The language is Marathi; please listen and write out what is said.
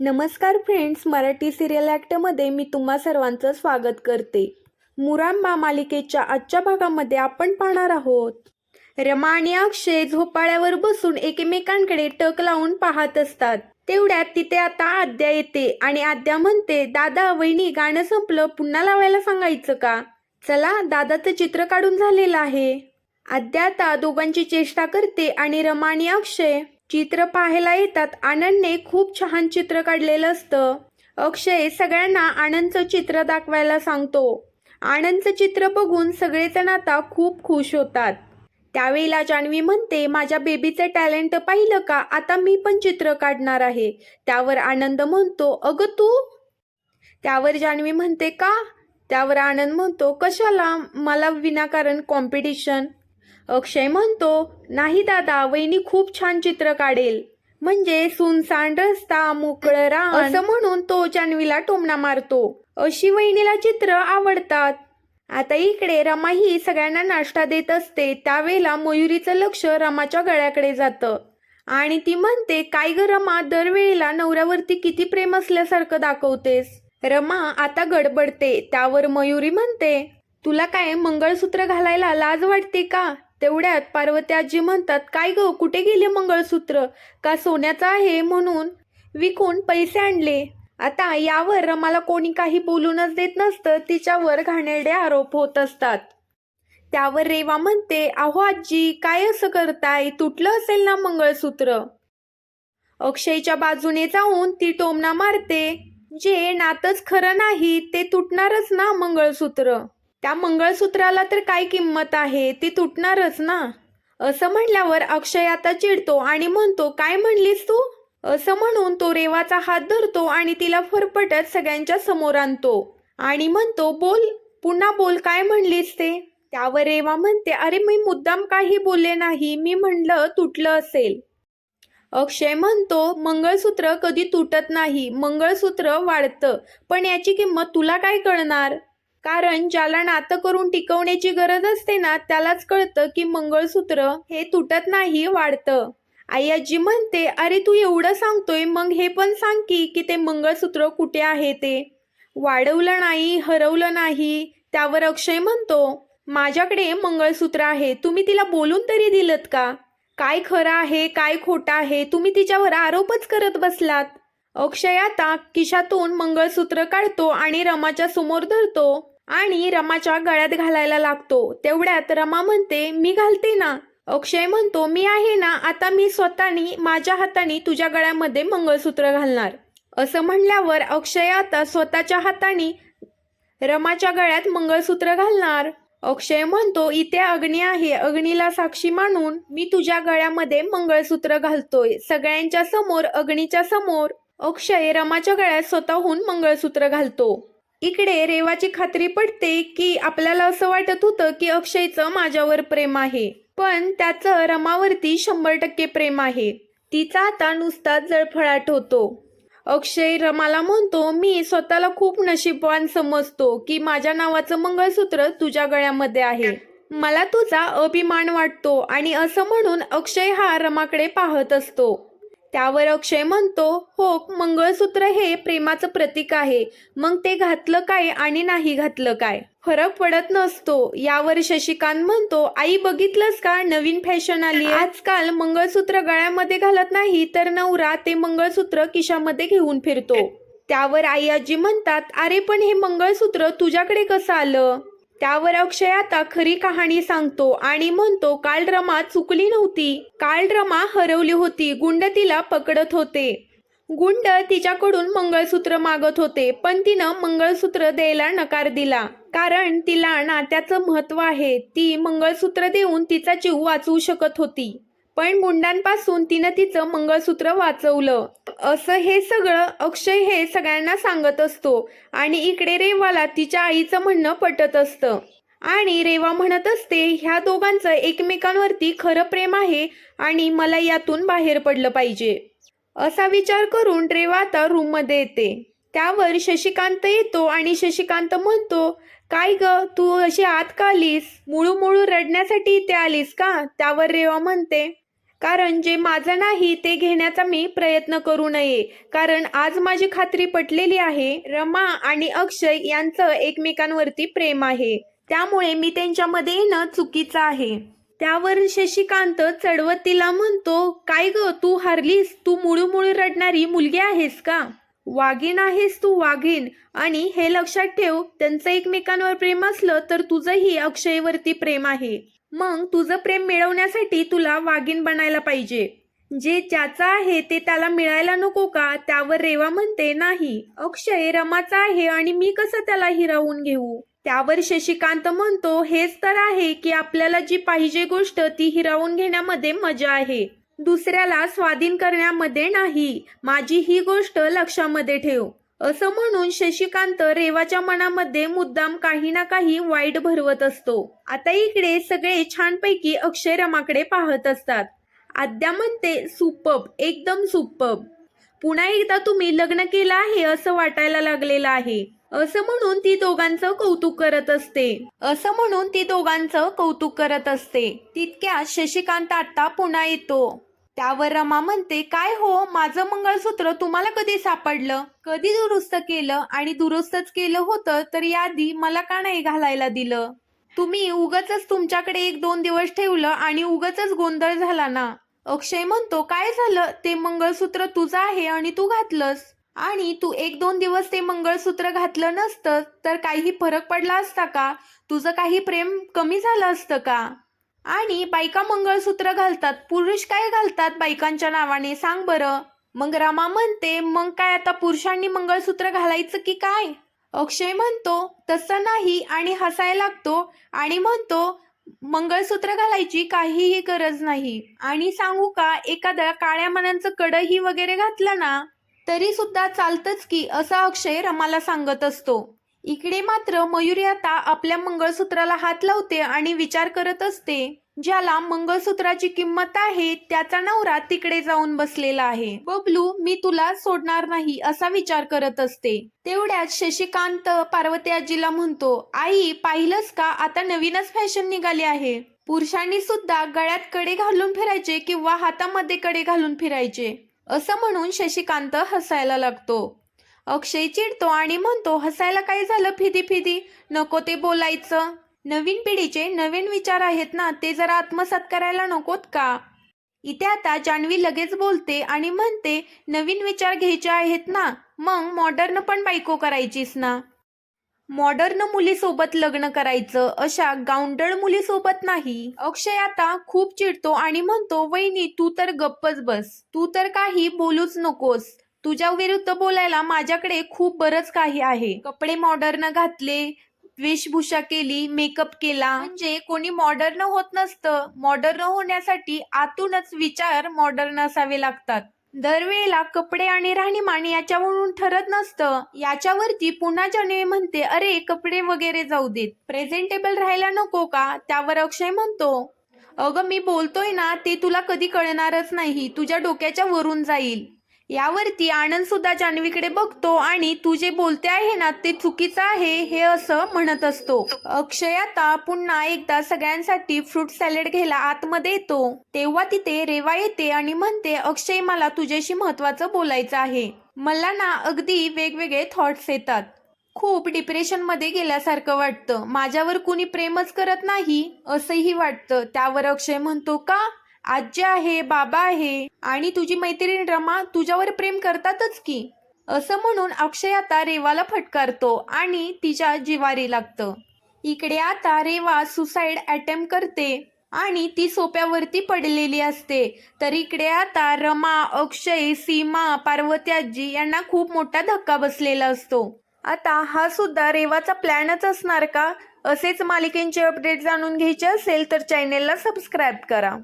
नमस्कार फ्रेंड्स मराठी सिरियल ॲक्टमध्ये मी तुम्हा सर्वांचं स्वागत करते. मुरांबा मालिकेच्या आजच्या भागामध्ये आपण पाहणार आहोत. रमा आणि अक्षय झोपाळ्यावर बसून एकमेकांकडे टक लावून पाहत असतात. तेवढ्यात तिथे आता आद्या येते आणि आद्या म्हणते दादा वहिनी गाणं संपलं पुन्हा लावायला सांगायचं का? चला दादाचं चित्र काढून झालेलं आहे. आद्या आता दोघांची चेष्टा करते आणि रमा आणि अक्षय चित्र पाहायला येतात. आनंदने खूप छान चित्र काढलेलं असतं. अक्षय सगळ्यांना आनंदचं चित्र दाखवायला सांगतो. आनंदचं चित्र बघून सगळेजण आता खूप खुश होतात. त्यावेळेला जान्हवी म्हणते माझ्या बेबीचं टॅलेंट पाहिलं का? आता मी पण चित्र काढणार आहे. त्यावर आनंद म्हणतो अगं तू? त्यावर जान्हवी म्हणते का? त्यावर आनंद म्हणतो कशाला? मला विनाकारण कॉम्पिटिशन अक्षय म्हणतो नाही दादा वहिनी खूप छान चित्र काढेल. म्हणजे सुनसान रस्ता मोकळ रान. असं म्हणून तो जान्हवीला टोमणा मारतो. अशी वहिनीला चित्र आवडतात. आता इकडे रमा ही सगळ्यांना नाश्ता देत असते. त्यावेळेला मयुरीचं लक्ष रमाच्या गळ्याकडे जातं. आणि ती म्हणते काय ग रमा दरवेळेला नवऱ्यावरती किती प्रेम असल्यासारखं दाखवतेस. रमा आता गडबडते. त्यावर मयुरी म्हणते तुला काय मंगळसूत्र घालायला लाज वाटते का? तेवढ्यात पार्वती आजी म्हणतात काय ग कुठे गेले मंगळसूत्र? का सोन्याचं आहे म्हणून विकून पैसे आणले? आता यावर रमाला कोणी काही बोलूनच देत नसतं तिच्यावर घाणेरडे आरोप होत असतात. त्यावर रेवा म्हणते अहो आजी काय असं करताय? तुटलं असेल ना मंगळसूत्र? अक्षयच्या बाजूने जाऊन ती टोमणा मारते जे नातच खरं नाही ते तुटणारच ना मंगळसूत्र? त्या मंगळसूत्राला तर काय किंमत आहे? ती तुटणारच ना? असं म्हटल्यावर अक्षय आता चिडतो आणि म्हणतो काय म्हणलीस तू? असं म्हणून तो रेवाचा हात धरतो आणि तिला फरफटत सगळ्यांच्या समोर आणतो. आणि म्हणतो बोल पुन्हा बोल काय म्हणलीस ते? त्यावर रेवा म्हणते अरे मी मुद्दाम काही बोलले नाही. मी म्हणलं तुटलं असेल. अक्षय म्हणतो मंगळसूत्र कधी तुटत नाही. मंगळसूत्र वाढतं. पण याची किंमत तुला काय कळणार? कारण ज्याला नातं करून टिकवण्याची गरज असते ना त्यालाच कळतं की मंगळसूत्र हे तुटत नाही वाढतं. आई आजी म्हणते अरे तू एवढं सांगतोय मग हे पण सांग की की ते मंगळसूत्र कुठे आहे ते? वाढवलं नाही हरवलं नाही त्यावर अक्षय म्हणतो माझ्याकडे मंगळसूत्र आहे तुम्ही तिला बोलून तरी दिलत का? काय खरं आहे काय खोटं आहे तुम्ही तिच्यावर आरोपच करत बसलात. अक्षय आता किशातून मंगळसूत्र काढतो आणि रमाच्या समोर धरतो. आणि रमाच्या गळ्यात घालायला लागतो. तेवढ्यात रमा म्हणते मी घालते ना. अक्षय म्हणतो मी आहे ना आता मी स्वतःनी माझ्या हाताने तुझ्या गळ्यामध्ये मंगळसूत्र घालणार. असं म्हणल्यावर अक्षय आता स्वतःच्या हाताने रमाच्या गळ्यात मंगळसूत्र घालणार. अक्षय म्हणतो इथे अग्नी आहे अग्नीला साक्षी मानून मी तुझ्या गळ्यामध्ये मंगळसूत्र घालतोय. सगळ्यांच्या समोर अग्नीच्या समोर. अक्षय रमाच्या गळ्यात स्वतःहून मंगळसूत्र घालतो. इकडे रेवाची खात्री पडते की आपल्याला असं वाटत होतं की अक्षयचं माझ्यावर प्रेम आहे. पण त्याचं रमावरती शंभर टक्के प्रेम आहे. तिचा आता नुसताच जळफळाट होतो. अक्षय रमाला म्हणतो मी स्वतःला खूप नशीबवान समजतो की माझ्या नावाचं मंगळसूत्र तुझ्या गळ्यामध्ये आहे. मला तुझा अभिमान वाटतो आणि असं म्हणून अक्षय हा रमाकडे पाहत असतो. त्यावर अक्षय म्हणतो हो मंगळसूत्र हे प्रेमाचं प्रतीक आहे. मग ते घातलं काय आणि नाही घातलं काय? फरक पडत नसतो. यावर शशिकांत म्हणतो आई बघितलंस का? नवीन फॅशन आली आजकाल मंगळसूत्र गळ्यामध्ये घालत नाही तर नवरा ते मंगळसूत्र किशामध्ये घेऊन फिरतो. त्यावर आई आजी म्हणतात अरे पण हे मंगळसूत्र तुझ्याकडे कसं आलं? त्यावर अक्षय आता खरी कहाणी सांगतो आणि म्हणतो काल रमा चुकली नव्हती. काल रमा हरवली होती. गुंड तिला पकडत होते. गुंड तिच्याकडून मंगळसूत्र मागत होते पण तिनं मंगळसूत्र द्यायला नकार दिला. कारण तिला नात्याचं महत्त्व आहे. ती मंगळसूत्र देऊन तिचा जीव वाचवू शकत होती. पण गुंडांपासून तिनं तिचं मंगळसूत्र वाचवलं. असं हे सगळं अक्षय हे सगळ्यांना सांगत असतो. आणि इकडे रेवाला तिच्या आईचं म्हणणं पटत असतं. आणि रेवा म्हणत असते ह्या दोघांचं एकमेकांवरती खरं प्रेम आहे आणि मला यातून बाहेर पडलं पाहिजे. असा विचार करून रेवा आता रूममध्ये येते. त्यावर शशिकांत येतो आणि शशिकांत म्हणतो काय ग तू अशी आत का आलीस? मुळू मुळू रडण्यासाठी इथे आलीस का? त्यावर रेवा म्हणते कारण जे माझं नाही ते घेण्याचा मी प्रयत्न करू नये. कारण आज माझी खात्री पटलेली आहे रमा आणि अक्षय यांचं एकमेकांवरती प्रेम आहे. त्यामुळे मी त्यांच्यामध्ये येणं चुकीचं आहे. त्यावर शशिकांत चढवत तिला म्हणतो काय ग तू हारलीस? तू मुळू मुळू रडणारी मुलगी आहेस का? वाघीण आहेस तू वाघीण आणि हे लक्षात ठेव त्यांचं एकमेकांवर प्रेम असलं तर तुझंही अक्षयवरती प्रेम आहे. मग तुझं प्रेम मिळवण्यासाठी तुला वाघीण बनायला पाहिजे. जे ज्याचं आहे ते त्याला मिळायला नको का? त्यावर रेवा म्हणते नाही अक्षय रमाचा आहे आणि मी कसं त्याला हिरावून घेऊ? त्यावर शशिकांत म्हणतो हेच तर आहे की आपल्याला जी पाहिजे गोष्ट ती हिरावून घेण्यामध्ये मजा आहे. दुसऱ्याला स्वाधीन करण्यामध्ये नाही. माझी ही गोष्ट लक्षामध्ये ठेव. असं म्हणून शशिकांत रेवाच्या मनामध्ये मुद्दाम काही ना काही वाईट भरवत असतो. आता इकडे सगळे छानपैकी अक्षय रमाकडे पाहत असतात. आद्या म्हणते सुपब एकदम सुपब पुन्हा एकदा तुम्ही लग्न केलं आहे असं वाटायला लागलेलं आहे. असं म्हणून ती दोघांचं कौतुक करत असते. असं म्हणून ती दोघांचं कौतुक करत असते. तितक्या शशिकांत आता पुन्हा येतो. त्यावर रमा म्हणते काय हो? माझं मंगळसूत्र तुम्हाला कधी सापडलं? कधी दुरुस्त केलं? आणि दुरुस्तच केलं होतं तर यादी मला का नाही घालायला दिलं? तुम्ही उगच तुमच्याकडे एक दोन दिवस ठेवलं आणि उगच गोंधळ झाला ना? अक्षय म्हणतो काय झालं? ते मंगळसूत्र तुझं आहे आणि तू घातलंस. आणि तू एक दोन दिवस ते मंगळसूत्र घातलं नसतं तर काही फरक पडला असता का? तुझं काही प्रेम कमी झालं असतं का? आणि बायका मंगळसूत्र घालतात. पुरुष काय घालतात बायकांच्या नावाने? सांग बरं. मग रमा म्हणते मग काय आता पुरुषांनी मंगळसूत्र घालायचं की काय? अक्षय म्हणतो तसं नाही आणि हसायला लागतो आणि म्हणतो मंगळसूत्र घालायची काहीही गरज नाही. आणि सांगू का एखाद्या काळ्या मनांचं कडही वगैरे घातलं ना तरी सुद्धा चालतंच की असं अक्षय रमाला सांगत असतो. इकडे मात्र मयुरी आता आपल्या मंगळसूत्राला हात लावते आणि विचार करत असते ज्याला मंगळसूत्राची किंमत आहे त्याचा नवरा तिकडे जाऊन बसलेला आहे. बबलू मी तुला सोडणार नाही असा विचार करत असते. तेवढ्यात शशिकांत पार्वती आजीला म्हणतो आई पाहिलंच का? आता नवीनच फॅशन निघाली आहे. पुरुषांनी सुद्धा गळ्यात कडे घालून फिरायचे किंवा हातामध्ये कडे घालून फिरायचे असं म्हणून शशिकांत हसायला लागतो. अक्षय चिडतो आणि म्हणतो हसायला काय झालं फिदी फिदी? नको ते बोलायचं. नवीन पिढीचे नवीन विचार आहेत ना ते जरा आत्मसात करायला नकोत का? इथे आता जान्हवी लगेच बोलते आणि म्हणते नवीन विचार घ्यायचे आहेत ना मग मॉडर्न पण बायको करायचीस ना. मॉडर्न मुलीसोबत लग्न करायचं अशा गावंडळ मुलीसोबत नाही. अक्षय आता खूप चिडतो आणि म्हणतो वहिनी तू तर गप्पच बस. तू तर काही बोलूच नकोस. तुझ्या विरुद्ध बोलायला माझ्याकडे खूप बरंच काही आहे. कपडे मॉडर्न घातले वेशभूषा केली मेकअप केला. म्हणजे कोणी मॉडर्न होत नसतं. मॉडर्न होण्यासाठी आतूनच विचार मॉडर्न असावे लागतात. दरवेळेला कपडे आणि राहणीमान याच्यावरून ठरत नसतं. याच्यावरती पुन्हा जान्हवी म्हणते अरे कपडे वगैरे जाऊ देत. प्रेझेंटेबल राहायला नको का? त्यावर अक्षय म्हणतो अगं मी बोलतोय ना ते तुला कधी कळणारच नाही. तुझ्या डोक्याच्या वरून जाईल. यावरती आनंद सुद्धा जान्हवीकडे बघतो आणि तू जे बोलते आहे ना ते चुकीचं आहे हे असं म्हणत असतो. अक्षय आता पुन्हा एकदा सगळ्यांसाठी फ्रूट सॅलेड घ्यायला आतमध्ये येतो. तेव्हा तिथे रेवा येते आणि म्हणते अक्षय मला तुझ्याशी महत्वाचं बोलायचं आहे. मला ना अगदी वेगवेगळे थॉट्स येतात. खूप डिप्रेशनमध्ये गेल्यासारखं वाटतं. माझ्यावर कुणी प्रेमच करत नाही असंही वाटतं. त्यावर अक्षय म्हणतो का? आजी आहे बाबा आहे आणि तुझी मैत्रीण रमा तुझ्यावर प्रेम करतातच की. असं म्हणून अक्षय आता रेवाला फटकारतो आणि तिच्या जिवारी लागतं. इकडे आता रेवा सुसाईड अटेम्प्ट करते आणि ती सोप्यावरती पडलेली असते. तर इकडे आता रमा अक्षय सीमा पार्वती आजी यांना खूप मोठा धक्का बसलेला असतो. आता हा सुद्धा रेवाचा प्लॅनच असणार का? असेच मालिकेंचे अपडेट जाणून घ्यायचे असेल तर चॅनेलला सबस्क्राईब करा.